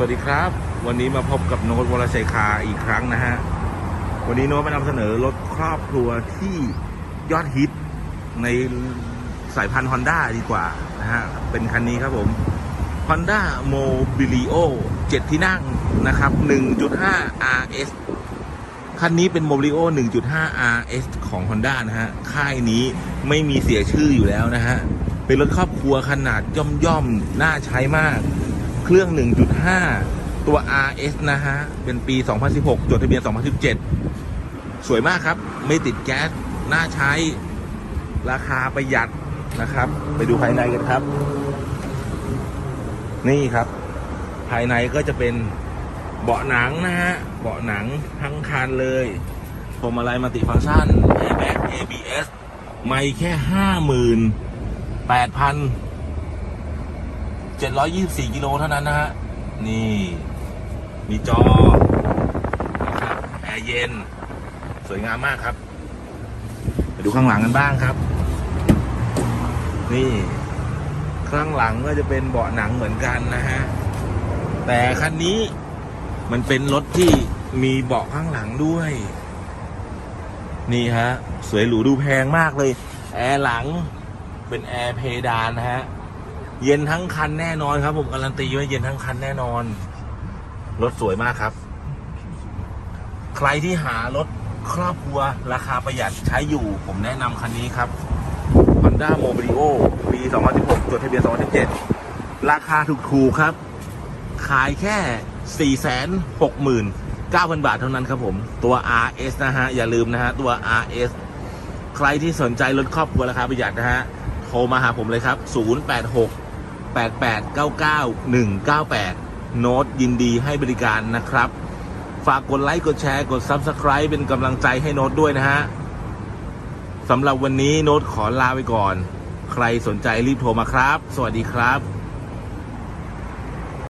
สวัสดีครับ วันนี้มาพบกับโน้ตวรชัยคาอีกครั้งนะฮะ วันนี้โน้ตมานำเสนอรถครอบครัวที่ยอดฮิตในสายพันธุ์ Honda ดีกว่านะฮะ เป็นคันนี้ครับผม Honda Mobilio 7 ที่นั่งนะครับ 1.5 RS คันนี้เป็น Mobilio 1.5 RS ของ Honda นะฮะ ค่ายนี้ไม่มีเสียชื่ออยู่แล้วนะฮะ เป็นรถครอบครัวขนาดย่อมย่อมๆน่าใช้มาก เครื่อง 1.5 ตัว RS นะฮะ เป็นปี 2016 จดทะเบียน 2017 สวยมากครับ ไม่ติดแก๊ส น่าใช้ ราคาประหยัดนะครับ ไปดูภายในกันครับ นี่ครับ ภายในก็จะเป็นเบาะหนังนะฮะ เบาะหนังทั้งคันเลยพวงมาลัยมัลติฟังก์ชัน Airbag ABS ไม่แค่ห้าหมื่นแปดพัน เจ็ดร้อยยี่สี่กิโลเท่านั้นนะฮะ นี่ มีจอนะครับแอร์เย็น สวยงามมากครับไปดูข้างหลังกันบ้างครับ นี่ ข้างหลังก็จะเป็นเบาะหนังเหมือนกันนะฮะ แต่คันนี้มันเป็นรถที่มีเบาะข้างหลังด้วย นี่ฮะ สวยหรูดูแพงมากเลย แอร์หลังเป็นแอร์เพดานนะฮะ เย็นทั้งคันแน่นอนครับ ผมการันตีว่าเย็นทั้งคันแน่นอน รถสวยมากครับ ใครที่หารถครอบครัวราคาประหยัดใช้อยู่ ผมแนะนำคันนี้ครับ Honda Mobilio ปี 2016 จดทะเบียน 2017 ราคาถูกๆครับ ขายแค่ 469,000 บาทเท่านั้นครับผม ตัว RS นะฮะ อย่าลืมนะฮะ ตัว RS ใครที่สนใจรถครอบครัวราคาประหยัดนะฮะ โทรมาหาผมเลยครับ 086 8899 198 โน้ตยินดีให้บริการนะครับ ฝากกดไลค์ กดแชร์ กด Subscribe เป็นกำลังใจให้โน้ตด้วยนะฮะสำหรับวันนี้โน้ตขอลาไปก่อน ใครสนใจรีบโทรมาครับ สวัสดีครับ